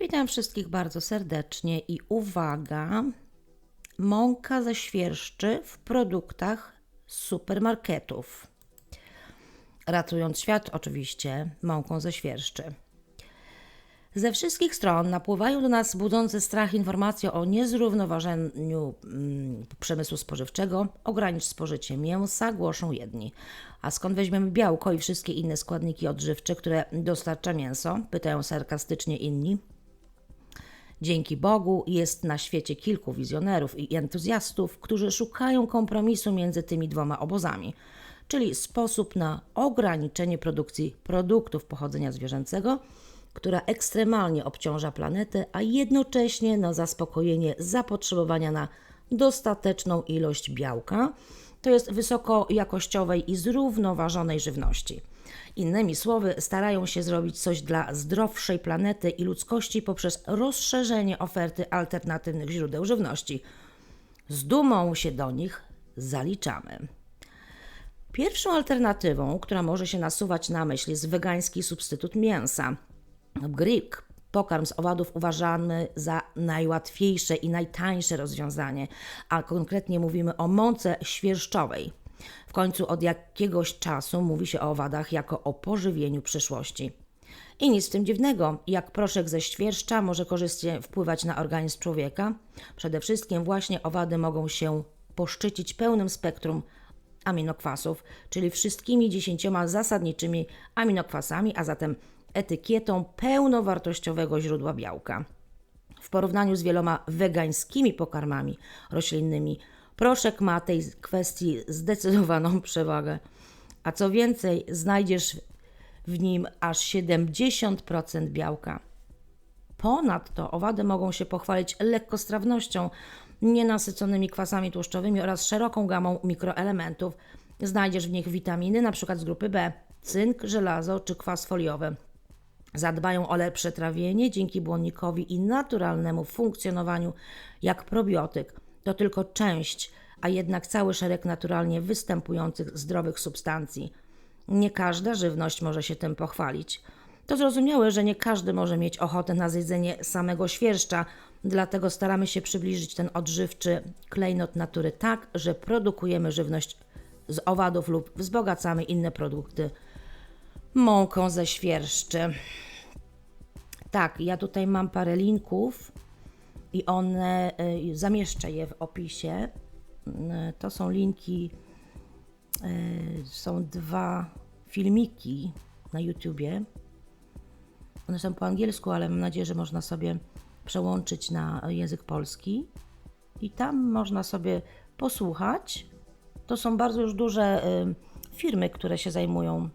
Witam wszystkich bardzo serdecznie i uwaga, mąka ze świerszczy w produktach supermarketów. Ratując świat oczywiście mąką ze świerszczy. Ze wszystkich stron napływają do nas budzące strach informacje o niezrównoważeniu mm, przemysłu spożywczego. Ogranicz spożycie mięsa, głoszą jedni. A skąd weźmiemy białko i wszystkie inne składniki odżywcze, które dostarcza mięso? Pytają sarkastycznie inni. Dzięki Bogu jest na świecie kilku wizjonerów i entuzjastów, którzy szukają kompromisu między tymi dwoma obozami, czyli sposób na ograniczenie produkcji produktów pochodzenia zwierzęcego, która ekstremalnie obciąża planetę, a jednocześnie na zaspokojenie zapotrzebowania na dostateczną ilość białka, to jest wysokojakościowej i zrównoważonej żywności. Innymi słowy, starają się zrobić coś dla zdrowszej planety i ludzkości poprzez rozszerzenie oferty alternatywnych źródeł żywności. Z dumą się do nich zaliczamy. Pierwszą alternatywą, która może się nasuwać na myśl, jest wegański substytut mięsa. Greek, pokarm z owadów, uważany za najłatwiejsze i najtańsze rozwiązanie, a konkretnie mówimy o mące świerszczowej. W końcu od jakiegoś czasu mówi się o owadach jako o pożywieniu przyszłości. I nic w tym dziwnego, jak proszek ze świerszcza może korzystnie wpływać na organizm człowieka. Przede wszystkim właśnie owady mogą się poszczycić pełnym spektrum aminokwasów, czyli wszystkimi dziesięcioma zasadniczymi aminokwasami, a zatem etykietą pełnowartościowego źródła białka. W porównaniu z wieloma wegańskimi pokarmami roślinnymi, proszek ma tej kwestii zdecydowaną przewagę. A co więcej, znajdziesz w nim aż 70% białka. Ponadto owady mogą się pochwalić lekkostrawnością, nienasyconymi kwasami tłuszczowymi oraz szeroką gamą mikroelementów. Znajdziesz w nich witaminy, np. z grupy B, cynk, żelazo czy kwas foliowy. Zadbają o lepsze trawienie dzięki błonnikowi i naturalnemu funkcjonowaniu jak probiotyk. To tylko część, a jednak cały szereg naturalnie występujących zdrowych substancji. Nie każda żywność może się tym pochwalić. To zrozumiałe, że nie każdy może mieć ochotę na zjedzenie samego świerszcza, dlatego staramy się przybliżyć ten odżywczy klejnot natury tak, że produkujemy żywność z owadów lub wzbogacamy inne produkty mąką ze świerszczy. Tak, ja tutaj mam parę linków i one y, zamieszczę je w opisie. Y, to są linki, y, są dwa filmiki na YouTubie. One są po angielsku, ale mam nadzieję, że można sobie przełączyć na język polski. I tam można sobie posłuchać. To są bardzo już duże firmy, które się zajmują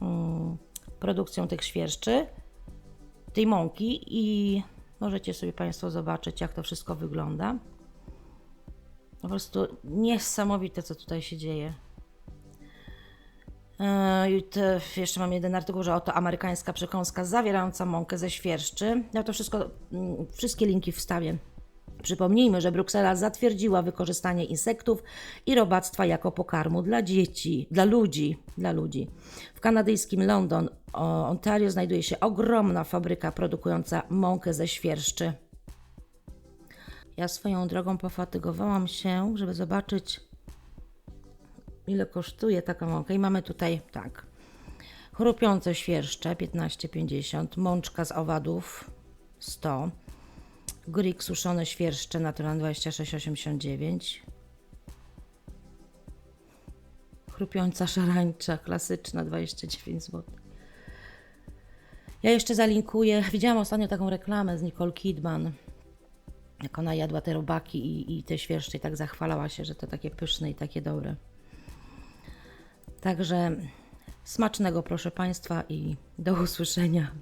mm, produkcją tych świerszczy, tej mąki i możecie sobie Państwo zobaczyć, jak to wszystko wygląda. Po prostu niesamowite, co tutaj się dzieje. Te, jeszcze mam jeden artykuł, że oto amerykańska przekąska zawierająca mąkę ze świerszczy. Ja to wszystko, mm, wszystkie linki wstawię. Przypomnijmy, że Bruksela zatwierdziła wykorzystanie insektów i robactwa jako pokarmu dla dzieci, dla ludzi, dla ludzi. W kanadyjskim London, Ontario, znajduje się ogromna fabryka produkująca mąkę ze świerszczy. Ja swoją drogą pofatygowałam się, żeby zobaczyć, ile kosztuje taka mąka. I mamy tutaj tak. Chrupiące świerszcze 15,50, mączka z owadów 100, Greek suszone świerszcze naturalne 26,89, chrupiąca szarańcza klasyczna 29 zł. Ja jeszcze zalinkuję. Widziałam ostatnio taką reklamę z Nicole Kidman. Jak ona jadła te robaki i, i te świerszcze i tak zachwalała się, że to takie pyszne i takie dobre. Także smacznego proszę Państwa i do usłyszenia.